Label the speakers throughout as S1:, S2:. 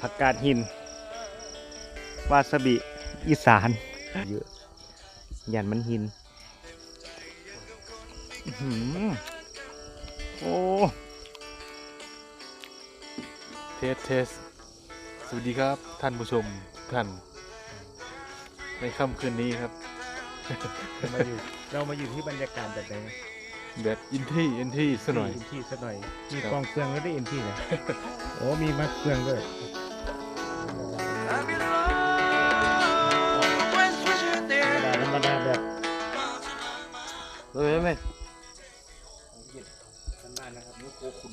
S1: ผักกาดหิน วาซาบิ อีสาน เยอะ ยันมันหินอื้อหือโอ้
S2: เทสเทส สวัสดีครับ ท่านผู้ชมทุกท่าน ในค่ำคืนนี้ครับ
S1: มาอยู่เรามาอยู่ที่บรรยากาศแบบไหนนะ
S2: แบบอินที่อินที่สหน่อย
S1: อินที่สักหน่อย มี
S2: ครับ
S1: กองเครื่องแล้วได้อินที่เลย โอ้มีมัดเครื่องด้วย ธรรมดาแบบ
S2: เฮ้ยไหม
S1: บ้านนะครับนี่โคขุน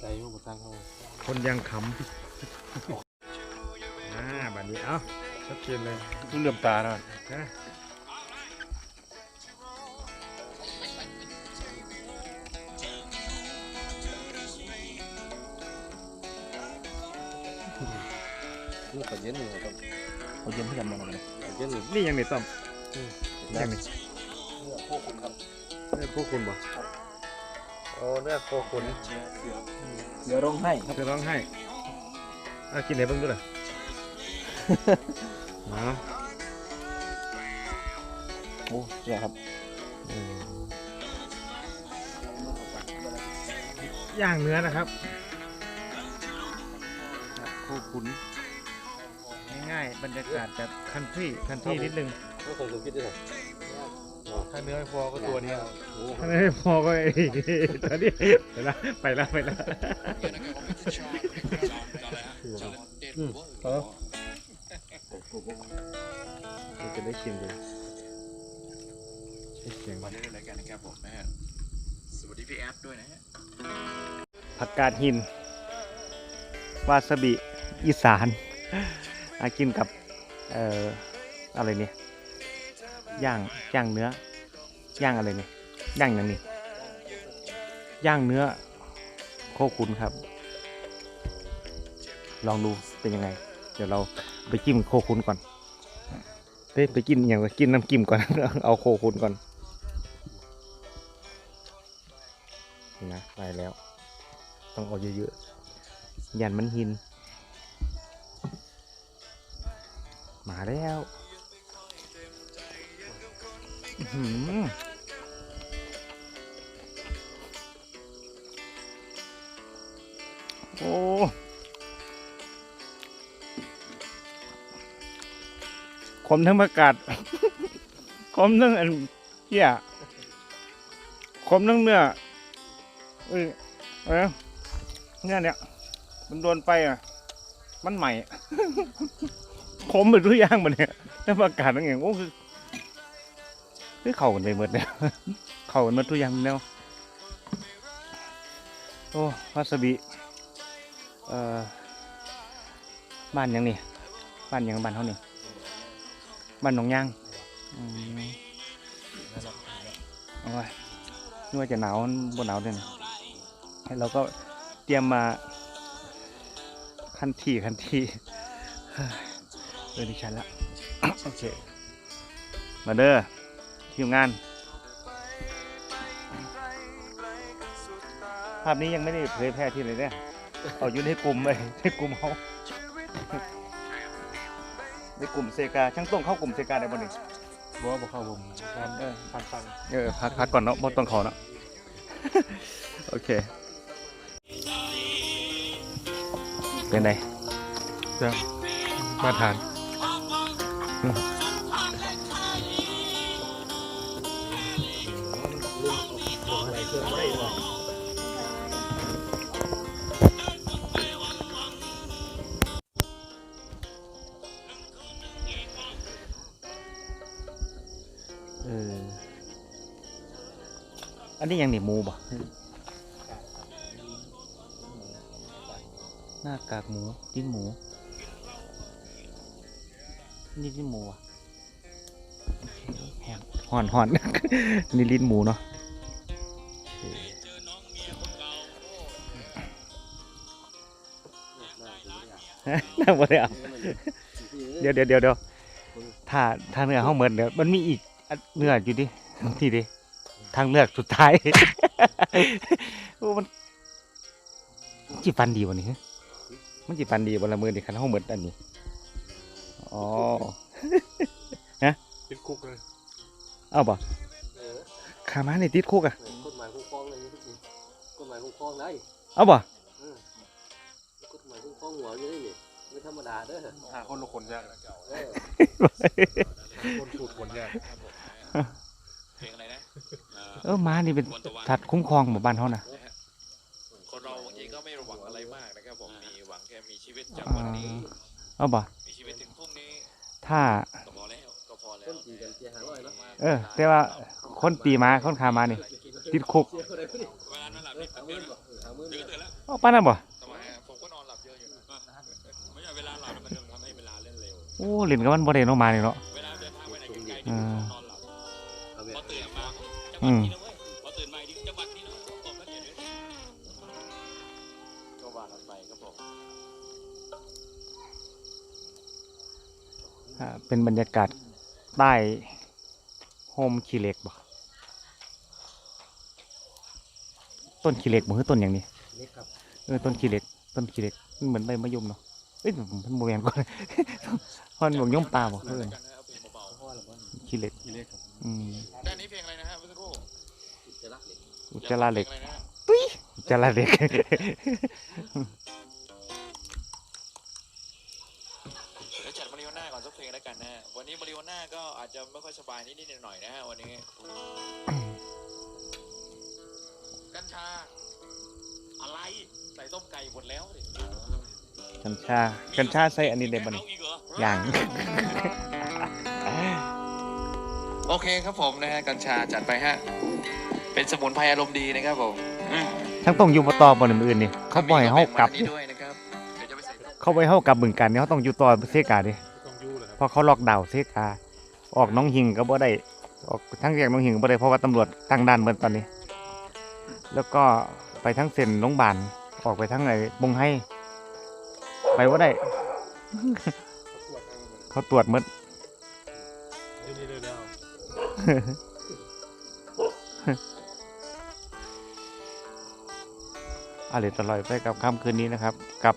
S2: ใจห้องตั้งห้อง
S1: คนยังขำอ่าบัดนี้เอ้าชัดเจนเลย
S2: เลื่อมตาหน่อย
S1: นะ
S3: นี่ก็เย็นเลยครับ
S1: เอาเย็นให้กันมาหน่อย
S3: เย็นเลย
S1: นี่ยังไม่ต้ม
S3: อืม
S1: ยังไม่
S3: เนื้อโคขุนครับ
S1: เนื้อพวกคุณบ่
S3: โอ้เนื้อโคขุน
S1: เดี๋ยวร้องให้ครับจะร้องให้อากินไหนบ้างด้วยล่ะมา
S3: โอ้เจ้าครับ
S1: ย่างเนื้อนะครับ
S2: โคขุน
S1: ง่ายๆ บรรยากาศแบบคันทรีคันทรีนิดนึง
S3: ก็คงจะคิดได้หรอ
S2: ถ้าเนื้อไม่พอก็ตัวนี้ครับ
S3: โอ้
S1: ถ้าไม่พอก็ไอ้ตอนนี้ไปละไปละไปละ
S3: อืมเออ
S1: มันจะได้ชิมดูใช้เสียง
S4: มาได้รายการนะครับผมนะฮะสวัสดีพี่แอดด้วยนะฮะ
S1: ผักกาดหิน วาซาบิ อีสานอากินกับเอ่ออะไรเนี่ยย่างย่างเนื้อย่างอะไรเนี่ยย่างอย่างนี้ย่างเนื้อโคขุนครับ ลองดูเป็นยังไง เดี๋ยวเราไปจิ้มโคขุนก่อนเฮ้ยไปกินอย่างวะกินน้ำจิ้มก่อน เอาโคขุนก่อนนะไปแล้ว ต้องเอาเยอะๆยันมันหิน มาแล้วโอ้ขมทั้งประกาศขมทั้งอันเหี้ยขมทั้งเนื้อเอ้ยเอ้ยเนี่ยเนี่ยมันโดนไปอะ มันใหม่ ขมไปทุกอย่างมันเนี่ยทั้งประกาศทั้งองโอ้คือคือเข่ากันไปหมดเนี่ยเข่ากันมดทุกอย่างแล้วโอ้วาซาบิเอ่อบ้านยังนี่บ้านยังบ้านเขานี่บ้านหนองย่างอืมเอาไว้นึกว่าจะหนาวบนหนาวเลยนะให้เราก็เตรียมมาขั้นที่ขั้นที่ เฮ้ยเออดิฉันละโอเคมาเด้อทีมงาน ภาพนี้ยังไม่ได้เผยแพร่ที่ไหนเนี่ยเอาอยู่ในกลุ่มเลยในกลุ่มเขาในกลุ่มเซกาช่างต้งเข้ากลุ่มเซกาได้บ่หนึ่ง
S2: บอกว่าบอกเข้าผมงาน
S1: เออ
S2: พันฟัง
S1: เออพักพักก่อนเนาะบ่ต้องขอเนาะโอเค เป็นไง
S2: จะมาทาน
S3: เออ
S1: อันนี้ยังหนีหมูบ่หน้ากากหมูลิ้นหมู นี่ลิ้นหมูอะโอเคแฮมห่อนห่อนนี่ลิ้นหมูเนาะเออฮะน่าบ่ได้เอาเดี๋ยวเดี๋ยวเดี๋ยวเดี๋ยวถ้าถ้าเนื้อห้องเหมือนเดี๋ยวมันมีอีกเนื้ออยู่ดิที่ดิทางเลือกสุดท้ายโอ้มันจีฟันดีวันนี้มันจิปันดีบนละมือดิคันห้องเหมือนอันนี้ อ๋อ
S2: ติดคุกเลย
S1: เอาบ่
S3: เออ
S1: ขามาในติดคุกอะ
S3: กฎหมายคุ้มครองเลยนี่กฎหมายคุ้มครองได้
S1: เอาบ่
S3: กฎหมายคุ้มครองหัวอยู่ได้นี่ไม่ธรรมดาเด้อ
S2: หาคนละคนยาก
S3: เออ
S2: คนสูตรคนยาก
S4: เพลงอะไรนะเอ่อ
S1: เออม้านี่เป็น
S4: วันตะวัน
S1: สัตว์คุ้มครองหมู่บ้านเขานะ
S4: นะฮะคนเราบางทีก็ไม่หวังอะไรมากนะครับผมมีหวังแค่มีชีวิตจาก
S1: อ่า
S4: วันนี้
S1: เอาบ่
S4: มีชีวิตถึงพรุ่งนี้
S1: ถ้า
S4: ก็พอแล้วก็พอแล้ว
S3: เสียหายร้อยเนาะ
S1: เอแต่ว่าคนตีม้าคนขามานี่ ติดคุก
S3: เอะไรพวกนี้
S4: เวลานอนหลับ
S3: เออ
S4: นี่
S3: หา
S4: เดี๋
S3: มื่
S4: ยวน
S3: บ่หามื่น
S4: เดี๋ยวก็ตื่นแล้ว
S1: เอาป้านนั่นบ่
S4: ทำไมอะผมก็นอนหลับเยอะอยู่นะไม่ใช่เวลาหลับมันทำให้เวลาเล่นเร็ว
S1: โอ้เล่นกับมันบ่ได้เนาะมานี่เนาะ
S4: เวลาเดินทางไปไหนไกลๆ
S1: อ่า
S4: นี่นอนหลับ
S3: เอาเว้ย
S4: พอตื่นมาจังหวัดนี้นะเว้ยพอตื่นมาอีกจังหวัดนี้นะตบมาเดี๋ยวนี้ก็ว่ากันไปครับผม
S1: อ่า เป็นบรรยากาศใต้โฮมขี้เหล็กบ่ต้นขี้เหล็กบ่คือต้นอย่างนี้
S3: เล็กครับ
S1: เออต้นขี้เหล็ก ต้นขี้เหล็กมันเหมือนใบมะยมเนาะเอ้ยมันโมแมนก่อนฮอนบอกยมปลาบ่เพื่อน
S4: กันนะเอาเพลงเบา
S3: พ่อหรือว่า
S1: ขี้เหล็ก
S2: อีเล็กครับ
S1: อืม
S4: ๆด้านนี้เพลงอะไรนะฮะเมื่อสักครู่
S3: อุจจาระเหล็ก
S1: อุจจาระเหล็ก
S4: พงอะไรนะฮะ
S1: อุจจาระเหล็ก
S4: มาริโอน่าก่อนสักเพลงแล้วกันนะฮะวันนี้มาริโอน่าก็อาจจะไม่ค่อยสบายนิดๆหน่อยๆนะฮะวันนี้ กัญชา อะไร ใส่ต้มไก่หมดแล้วดิ
S1: กัญชา กัญชาใส่อันนี้ได้บ่นี่
S4: เอาอีกเหรอ
S1: อย่าง
S4: โอเคครับผมนะฮะ กัญชาจัดไปฮะ เป็นสมุนไพรอารมณ์ดีนะครับผมอืม
S1: ทั้งต้องอยู่บ่ต่อบ่อนอื่นๆนี่เขาบ่ให้เฮากลับ
S4: มีนี่ด้วยนะครับเดี๋ยวจะไปใส่ต้ม
S1: เขาบ่ให้เฮากลับบึงกันนี่เขาต้องอยู่ต่อเซกาดิ
S2: ต้องยู่เลยครับ
S1: เพราะเขาล็อกดาวน์เซกา ออกหน้องหิงก็บ่ได้ออกทั้งแยกหน้องหิงก็บ่ได้เพราะว่าตำรวจตั้งด่านเบิ่นตอนนี้ แล้วก็ไปทั้งเส้นโรงพยาบาลออกไปทั้งไอ้บงให้ ไปบ่ได้เขาตรวจหมด
S2: อยู่นี่เลยแล้ว
S1: อร่อยอร่อยไปกับค่ำคืนนี้นะครับ กับ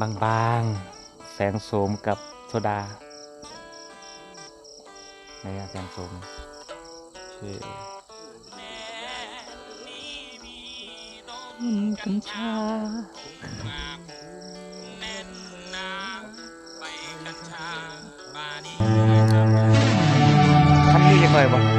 S1: บางๆ แสงโสมกับโซดานอะแสงโสมชื่อกัญชาคันนี้จะค่อยบ่